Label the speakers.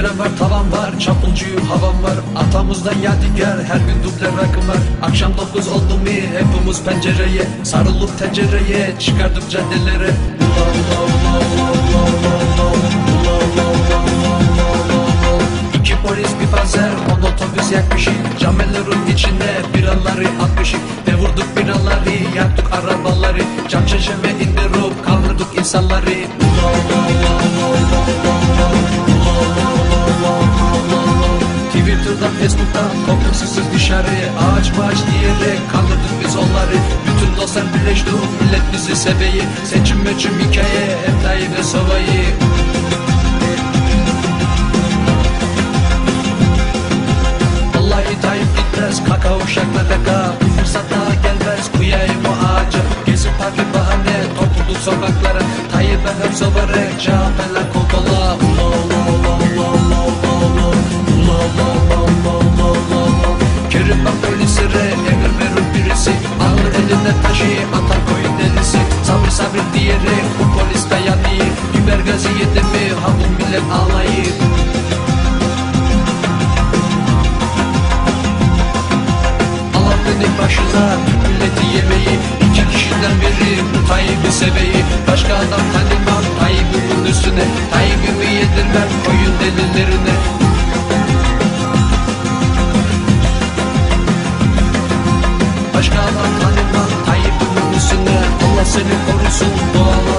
Speaker 1: Pencerem var, tavan var, çapulcuyum, havam var. Atamızdan yadigar, her gün duble rakım var. Akşam dokuz oldu mu hepimiz pencereye Sarılıp tencereye, çıkardık caddelere. Ula ula ula ula ula ula ula Ula ula ula İki polis bir panzer, on otobüs yakmışık Camellerin içinde biraları atmışık Ne vurduk biraları Twitter'dan Facebook'tan koptuk sızsız dışarı. Ağaç bağaç diyerek kandırdık biz onları. Bütün dostlar birleşti millet bizi seveyi Seçim meçim hikaye Tayyip ve Sova'yı Vallahi Tayyip gitmez kaka uşakla daka. Bu fırsatta gelmez kuyayım o ağaca. Gezip parkı bahane topluluk sokaklara. Tayyip'e hep sovarek CHP'ler Eline taşı atar koyun delisi. Sabır sabır diyerek bu polis dayanıyor Biber gazı yedi mi ha millet ağlayır. Allah benim başına milleti yemeyi iki kişiden biri bu Tayyip'i seveyi Başka adam tanımam Tayyip'imin üstüne. Tayyip'imi yedirmem koyun delilerine. Başka adam tanımam en el consumo.